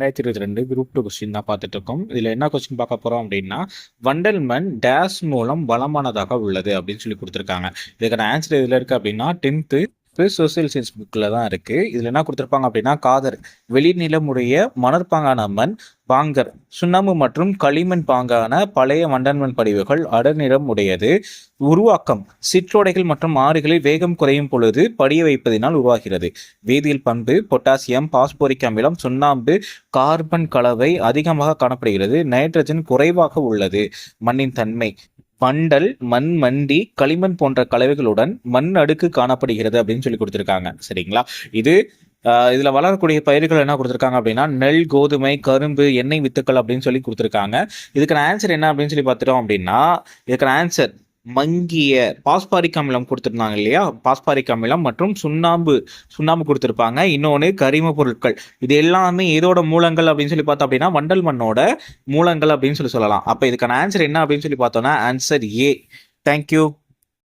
ரெண்டாயிரத்தி இருபத்தி ரெண்டு குரூப் டூ கொஸ்டின் தான் பார்த்துட்டு இருக்கோம் இதில் என்ன கொஸ்டின் பார்க்க போகிறோம் அப்படின்னா வண்டல்மன் டேஷ் டேஸ் மூலம் வளமானதாக உள்ளது அப்படின்னு சொல்லி கொடுத்துருக்காங்க. இதுக்கான ஆன்சர் இதில் இருக்குது அப்படின்னா டென்த்து சோசியல் சயின்ஸ் புக்கில் தான் இருக்குது இதில் என்ன கொடுத்துருப்பாங்க அப்படின்னா காதர் வெளிநிலமுடைய மணற்பாங்கான மண் பாங்கர் சுண்ணாம்பு மற்றும் களிமண் பாங்கான பழைய வண்டன்மண் படிவுகள் அடர்நிறம் உடையது. உருவாக்கம் சிற்றோடைகள் மற்றும் ஆறுகளில் வேகம் குறையும் பொழுது படிய வைப்பதினால் உருவாகிறது. வேதியியல் பண்பு பொட்டாசியம் பாஸ்போரிக் அமிலம் சுண்ணாம்பு கார்பன் கலவை அதிகமாக காணப்படுகிறது. நைட்ரஜன் குறைவாக உள்ளது. மண்ணின் தன்மை பண்டல் மண் மண்டி களிமண் போன்ற கலவைகளுடன் மண் அடுக்கு காணப்படுகிறது அப்படின்னு சொல்லி கொடுத்துருக்காங்க. சரிங்களா? இது இதில் வளரக்கூடிய பயிர்கள் என்ன கொடுத்துருக்காங்க அப்படின்னா நெல் கோதுமை கரும்பு எண்ணெய் வித்துக்கள் அப்படின்னு சொல்லி கொடுத்துருக்காங்க. இதுக்கான ஆன்சர் என்ன அப்படின்னு சொல்லி பார்த்துட்டோம் அப்படின்னா இதுக்கான ஆன்சர் மங்கிய பாஸ்பாரிக் அமிலம் கொடுத்துருந்தாங்க இல்லையா? பாஸ்பாரிக் அமிலம் மற்றும் சுண்ணாம்பு சுண்ணாம்பு கொடுத்துருப்பாங்க. இன்னொன்று கரிம பொருட்கள். இது எல்லாமே இதோட மூலங்கள் அப்படின்னு சொல்லி பார்த்தோம் அப்படின்னா வண்டல் மண்ணோட மூலங்கள் அப்படின்னு சொல்லி சொல்லலாம். அப்போ இதுக்கான ஆன்சர் என்ன அப்படின்னு சொல்லி பார்த்தோம்னா ஆன்சர் ஏ தேங்க்யூ